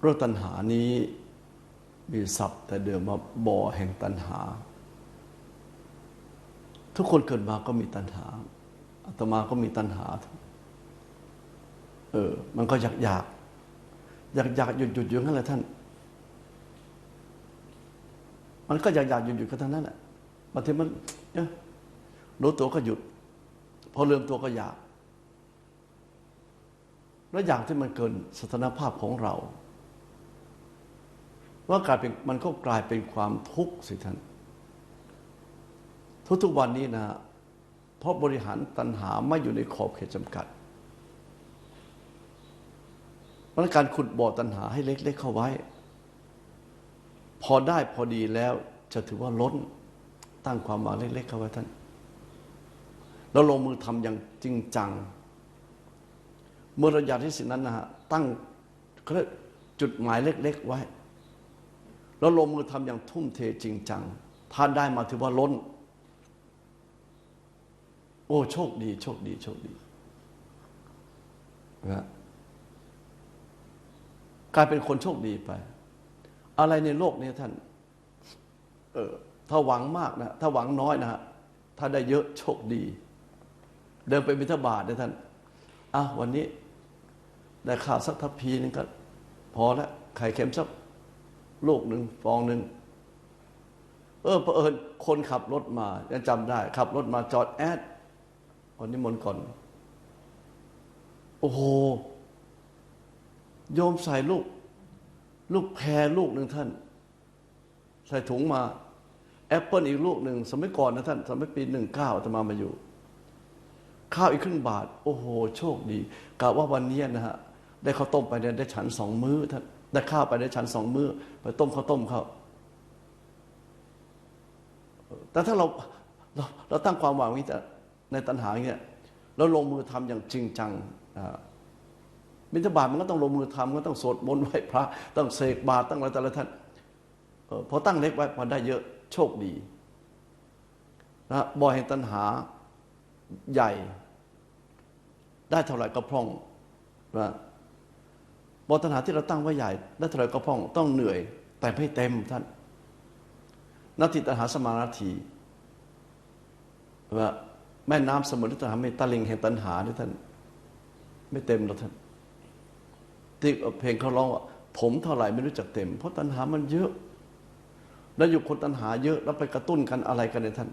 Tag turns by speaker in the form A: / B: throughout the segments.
A: โรคตัณหานี้มีศัพท์แต่เดิมว่าบ่อแห่งตัณหา ทุกคนเกิดมาก็มีตัณหาอาตมาก็มีตัณหา เออ มันก็อยากอยาก อยากอยากหยุดหยุดอยู่นั่นแหละท่าน มันก็อยากอยากหยุดหยุดก็ทั้งนั้นแหละบางทีมันเอะรู้ตัวก็หยุด พอเริ่มตัวก็อยาก แล้วอย่างที่มันเกินสถานภาพของเรา ว่ากลายเป็นมันก็กลายเป็นความทุกข์สิท่านทุกๆวันนี้นะเพราะบริหารตัณหาไม่อยู่ในขอบเขตจำกัดเพราะการขุดบ่อตัณหาให้เล็ก ๆ เข้าไว้ พอได้พอดีแล้วจะถือว่าล้นตั้งความหวังเล็ก ๆ เข้าไว้ท่าน แล้วลงมือทำอย่างจริงจัง เมื่อเราอยากที่สิ่งนั้นนะฮะตั้งเขาเรียกจุดหมายเล็ก ๆ ไว้ แล้วลงมือทำอย่างทุ่มเทจริงจังถ้าได้มาถือว่าล้น โอ้โชคดี โชคดี โชคดีนะกลายเป็นคนโชคดีไป อะไรในโลกนี้ท่าน เออถ้าหวังมากนะ ถ้าหวังน้อยนะฮะถ้าได้เยอะโชคดี เดินไปบิณฑบาตนะท่านอะวันนี้ ได้ข้าวสักทัพพีนึงก็ พอแล้วไข่เค็มสัก ลูกหนึ่งฟองหนึ่งเออเผอิญคนขับรถมายังจำได้ ขับรถมาจอดแอดวันนี้มนก่อน โอ้โหโยมใส่ลูก ลูกแพรลูกหนึ่งท่าน ใส่ถุงมา แอปเปิลอีกลูกหนึ่งสมัยก่อนนะท่าน สมัยปีหนึ่งเก้าจะมามาอยู่ ข้าวอีกครึ่งบาท โอ้โห โชคดีกะว่าวันนี้นะฮะ ได้ข้าวต้มไปเนี่ยได้ฉันสองมื้อท่าน ได้ข้าวไปได้ฉันสองมื้อ ไปต้มข้าวต้มเขาแต่ถ้าเราเราเราตั้งความหวังนี้ในตัณหาเงี้ยแล้วลงมือทำอย่างจริงจังบิณฑบาตมันก็ต้องลงมือทำก็ต้องสวดมนต์ไหว้พระ ต้องเสกบาตรตั้งอะไรแต่ละท่านพอตั้งเล็กไว้พอได้เยอะโชคดีนะบ่อแห่งตัณหาใหญ่ ได้เท่าไหร่ก็พร่องนะ บ่อตัณหาที่เราตั้งไว้ใหญ่ได้เท่าไรก็พ่องต้องเหนื่อย แต่ไม่เต็มท่านนาทีตัณหาสมานาทีว่าแม่น้ำสมุทรตัณหาไม่ตะลิงแห่งตัณหาด้วยท่าน ไม่เต็มหรอกท่านที่เพลงเขาร้องว่าผมเท่าไหร่ไม่รู้จักเต็ม เพราะตัณหามันเยอะ แล้วอยู่คนตัณหาเยอะแล้วไปกระตุ้นกันอะไรกันในท่าน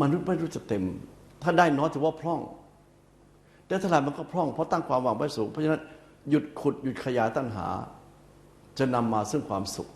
A: มนุษย์ไม่รู้จักเต็ม ถ้าได้น้อยถือว่าพร่อง แต่เท่าไหร่มันก็พร่องเพราะตั้งความหวังไว้สูงเพราะฉะนั้น หยุดขุดหยุดขยายตัณหา จะนำมาซึ่งความสุข